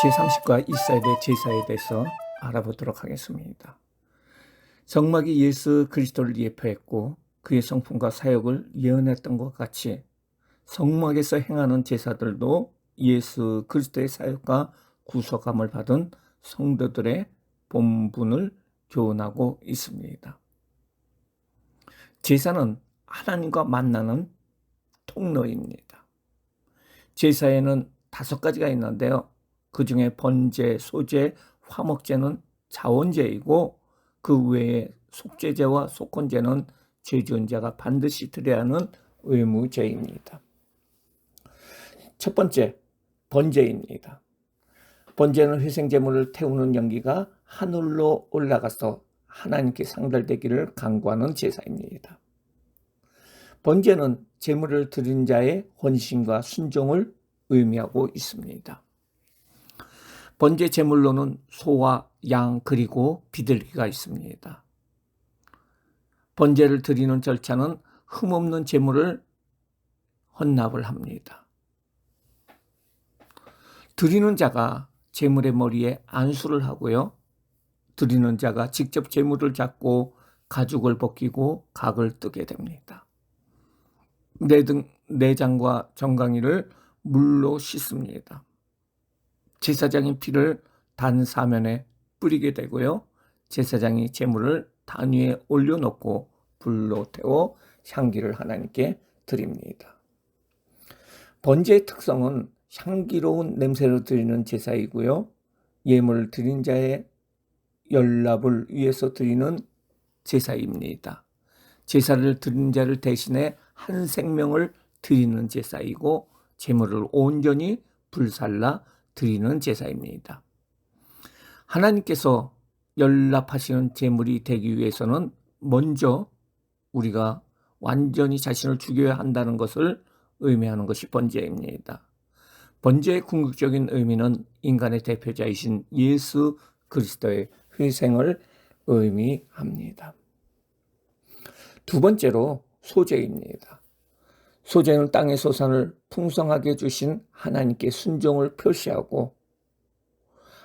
제30과 1세대 제사에 대해서 알아보도록 하겠습니다. 성막이 예수 그리스도를 예표했고 그의 성품과 사역을 예언했던 것 같이 성막에서 행하는 제사들도 예수 그리스도의 사역과 구속함을 받은 성도들의 본분을 교훈하고 있습니다. 제사는 하나님과 만나는 통로입니다. 제사에는 다섯 가지가 있는데요. 그 중에 번제, 소제, 화목제는 자원제이고 그 외에 속죄제와 속건제는 죄지은 자가 반드시 드려야 하는 의무제입니다. 첫 번째, 번제입니다. 번제는 회생제물을 태우는 연기가 하늘로 올라가서 하나님께 상달되기를 강구하는 제사입니다. 번제는 제물을 드린 자의 헌신과 순종을 의미하고 있습니다. 번제 제물로는 소와 양 그리고 비둘기가 있습니다. 번제를 드리는 절차는 흠없는 제물을 헌납을 합니다. 드리는 자가 제물의 머리에 안수를 하고요. 드리는 자가 직접 제물을 잡고 가죽을 벗기고 각을 뜨게 됩니다. 내등 내장과 정강이를 물로 씻습니다. 제사장이 피를 단 사면에 뿌리게 되고요. 제사장이 제물을 단 위에 올려놓고 불로 태워 향기를 하나님께 드립니다. 번제의 특성은 향기로운 냄새로 드리는 제사이고요. 예물을 드린 자의 연락을 위해서 드리는 제사입니다. 제사를 드린 자를 대신해 한 생명을 드리는 제사이고 제물을 온전히 불살라 드리는 제사입니다. 하나님께서 연락하시는 제물이 되기 위해서는 먼저 우리가 완전히 자신을 죽여야 한다는 것을 의미하는 것이 번제입니다. 번제의 궁극적인 의미는 인간의 대표자이신 예수 그리스도의 희생을 의미합니다. 두 번째로 소재입니다. 소재는 땅의 소산을 풍성하게 주신 하나님께 순종을 표시하고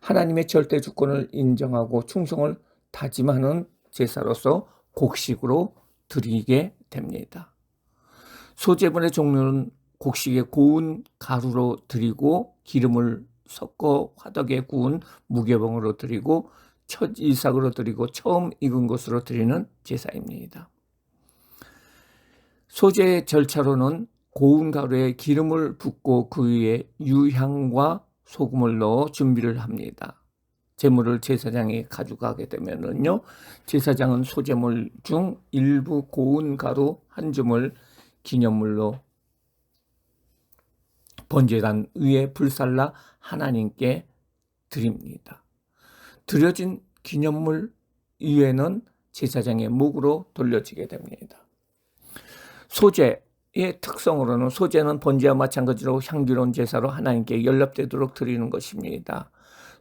하나님의 절대 주권을 인정하고 충성을 다짐하는 제사로서 곡식으로 드리게 됩니다. 소재분의 종류는 곡식에 고운 가루로 드리고 기름을 섞어 화덕에 구운 무게봉으로 드리고 첫 이삭으로 드리고 처음 익은 것으로 드리는 제사입니다. 소재 절차로는 고운 가루에 기름을 붓고 그 위에 유향과 소금을 넣어 준비를 합니다. 제물을 제사장이 가져가게 되면은요, 제사장은 소재물 중 일부 고운 가루 한 줌을 기념물로 번제단 위에 불살라 하나님께 드립니다. 드려진 기념물 위에는 제사장의 목으로 돌려지게 됩니다. 소재의 특성으로는 소재는 번제와 마찬가지로 향기로운 제사로 하나님께 연락되도록 드리는 것입니다.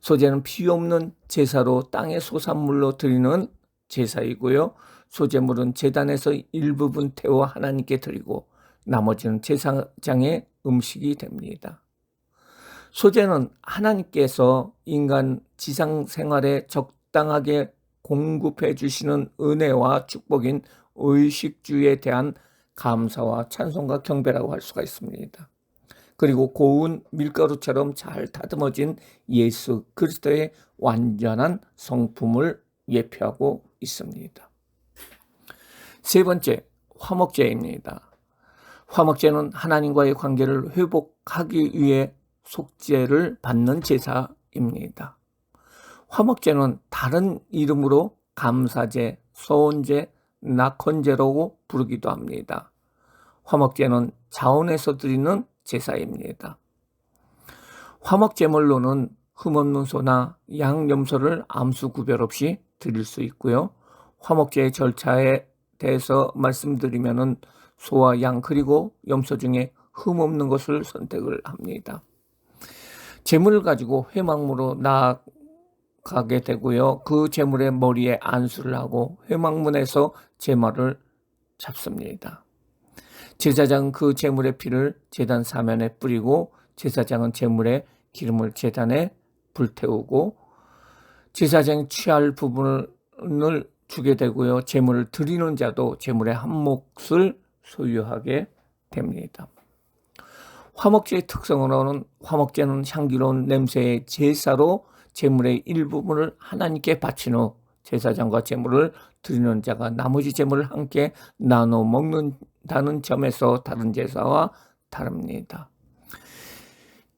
소재는 피 없는 제사로 땅의 소산물로 드리는 제사이고요. 소재물은 재단에서 일부분 태워 하나님께 드리고 나머지는 제사장의 음식이 됩니다. 소재는 하나님께서 인간 지상 생활에 적당하게 공급해 주시는 은혜와 축복인 의식주에 대한 감사와 찬송과 경배라고 할 수가 있습니다. 그리고 고운 밀가루처럼 잘 다듬어진 예수 그리스도의 완전한 성품을 예표하고 있습니다. 세 번째, 화목제입니다. 화목제는 하나님과의 관계를 회복하기 위해 속죄를 받는 제사입니다. 화목제는 다른 이름으로 감사제, 소원제, 낙헌제라고 부르기도 합니다. 화목제는 자원에서 드리는 제사입니다. 화목제물로는 흠없는 소나 양염소를 암수 구별 없이 드릴 수 있고요. 화목제의 절차에 대해서 말씀드리면은 소와 양 그리고 염소 중에 흠없는 것을 선택을 합니다. 재물을 가지고 회막무로 나아가게 되고요. 그 재물의 머리에 안수를 하고 회막문에서 제말을 잡습니다. 제사장은 그 제물의 피를 제단 사면에 뿌리고 제사장은 제물의 기름을 제단에 불태우고 제사장이 취할 부분을 주게 되고요. 제물을 드리는 자도 제물의 한 몫을 소유하게 됩니다. 화목제의 특성으로는 화목제는 향기로운 냄새의 제사로 제물의 일부분을 하나님께 바친 후 제사장과 제물을 드리는 자가 나머지 제물을 함께 나눠 먹는다는 점에서 다른 제사와 다릅니다.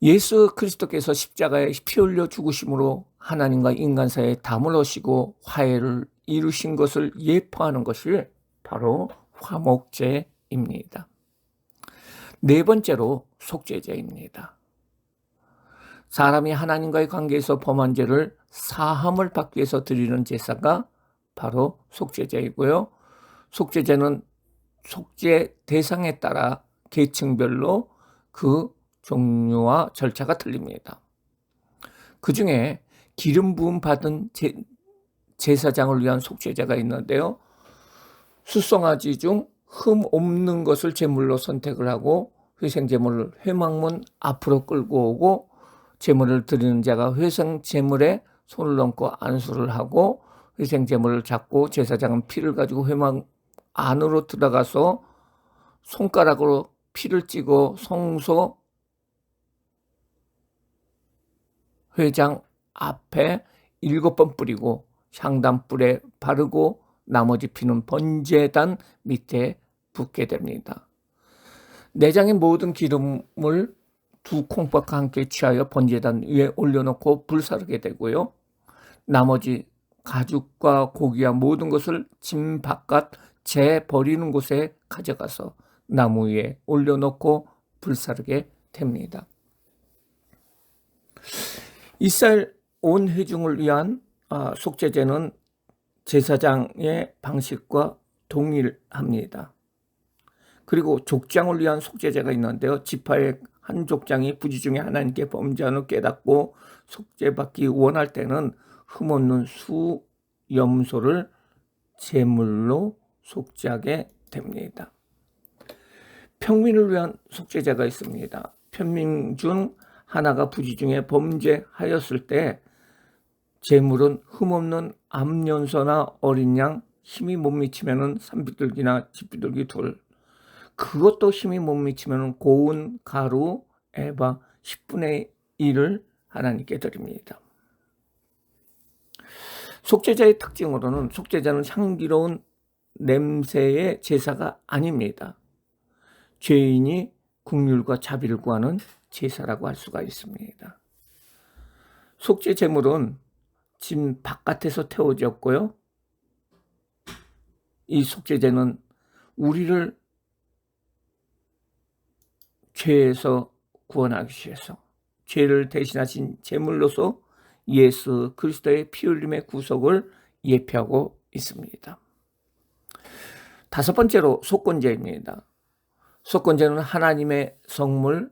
예수 그리스도께서 십자가에 피 흘려 죽으심으로 하나님과 인간 사이에 담을 하시고 화해를 이루신 것을 예포하는 것이 바로 화목제입니다. 네 번째로 속죄제입니다. 사람이 하나님과의 관계에서 범한 죄를 사함을 받기 위해서 드리는 제사가 바로 속죄제이고요. 속죄제는 속죄 대상에 따라 계층별로 그 종류와 절차가 틀립니다. 그 중에 기름 부음 받은 제, 제사장을 위한 속죄제가 있는데요. 수송아지 중 흠 없는 것을 제물로 선택을 하고 회생 제물을 회막문 앞으로 끌고 오고 제물을 드리는 자가 회생 제물에 손을 얹고 안수를 하고 회생 제물을 잡고 제사장은 피를 가지고 회막 안으로 들어가서 손가락으로 피를 찍어 성소 회장 앞에 일곱 번 뿌리고 향단불에 바르고 나머지 피는 번제단 밑에 붓게 됩니다. 내장의 모든 기름을 두 콩밥과 함께 취하여 번제단 위에 올려놓고 불사르게 되고요. 나머지 가죽과 고기와 모든 것을 짐 바깥 재 버리는 곳에 가져가서 나무 위에 올려놓고 불사르게 됩니다. 이스라엘 온 회중을 위한 아, 속죄제는 제사장의 방식과 동일합니다. 그리고 족장을 위한 속죄제가 있는데요. 지파의 한 족장이 부지 중에 하나님께 범죄하는 깨닫고 속죄받기 원할 때는 흠없는 수염소를 제물로 속죄하게 됩니다. 평민을 위한 속죄제가 있습니다. 평민 중 하나가 부지 중에 범죄하였을 때 제물은 흠없는 암연소나 어린 양 힘이 못 미치면은 산비둘기나 집비둘기 둘 그것도 힘이 못 미치면 고운 가루 에바 10분의 1을 하나님께 드립니다. 속죄자의 특징으로는 속죄자는 향기로운 냄새의 제사가 아닙니다. 죄인이 국률과 자비를 구하는 제사라고 할 수가 있습니다. 속죄 제물은 집 바깥에서 태워졌고요. 이 속죄제는 우리를 죄에서 구원하기 위해서 죄를 대신하신 제물로서 예수 그리스도의 피 흘림의 구속을 예표하고 있습니다. 다섯 번째로 속건제입니다. 속건제는 하나님의 성물,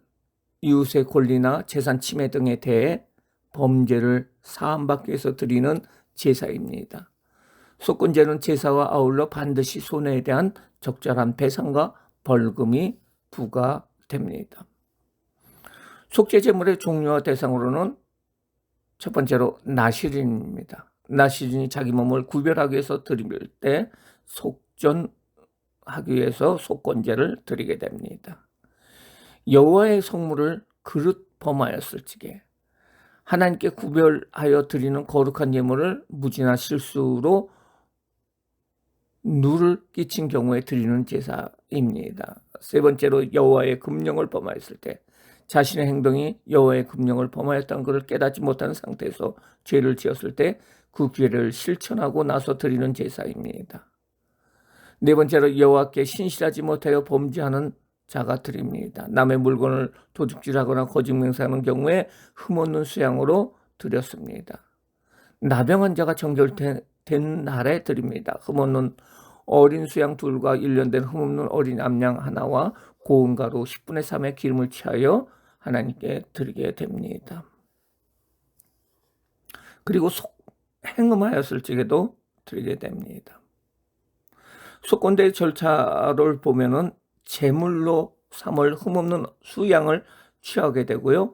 이웃의 권리나 재산 침해 등에 대해 범죄를 사함받기 위해서 드리는 제사입니다. 속건제는 제사와 아울러 반드시 손해에 대한 적절한 배상과 벌금이 부과 됩니다. 속죄 제물의 종류와 대상으로는 첫 번째로 나시린입니다. 나시린이 자기 몸을 구별하기 위해서 드릴 때 속전하기 위해서 속건제를 드리게 됩니다. 여호와의 성물을 그릇 범하였을지게 하나님께 구별하여 드리는 거룩한 예물을 무지나 실수로 누를 끼친 경우에 드리는 제사입니다. 세 번째로 여호와의 금령을 범하였을 때 자신의 행동이 여호와의 금령을 범하였다는 것을 깨닫지 못한 상태에서 죄를 지었을 때 그 죄를 실천하고 나서 드리는 제사입니다. 네 번째로 여호와께 신실하지 못하여 범죄하는 자가 드립니다. 남의 물건을 도둑질하거나 거짓 맹세하는 경우에 흠없는 수양으로 드렸습니다. 나병한 자가 정결된 날에 드립니다. 흠없는 어린 수양 둘과 1년 된 흠없는 어린 암양 하나와 고운 가루 10분의 3의 기름을 취하여 하나님께 드리게 됩니다. 그리고 속, 행음하였을 적에도 드리게 됩니다. 속건대 절차를 보면은 제물로 삼을 흠없는 수양을 취하게 되고요.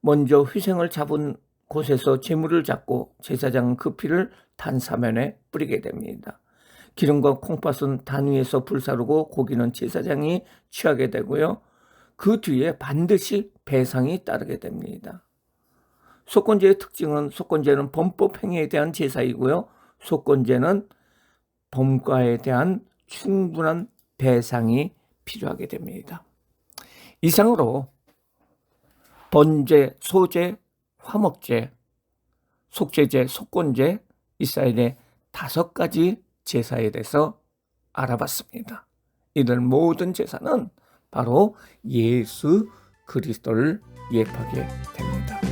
먼저 희생을 잡은 곳에서 재물을 잡고 제사장은 그 피를 단 사면에 뿌리게 됩니다. 기름과 콩팥은 단 위에서 불사르고 고기는 제사장이 취하게 되고요. 그 뒤에 반드시 배상이 따르게 됩니다. 속건제의 특징은 속건제는 범법 행위에 대한 제사이고요. 속건제는 범과에 대한 충분한 배상이 필요하게 됩니다. 이상으로 번제, 소제, 화목제, 속죄제, 속건제, 이스라엘의 다섯 가지 제사에 대해서 알아봤습니다. 이들 모든 제사는 바로 예수 그리스도를 예표하게 됩니다.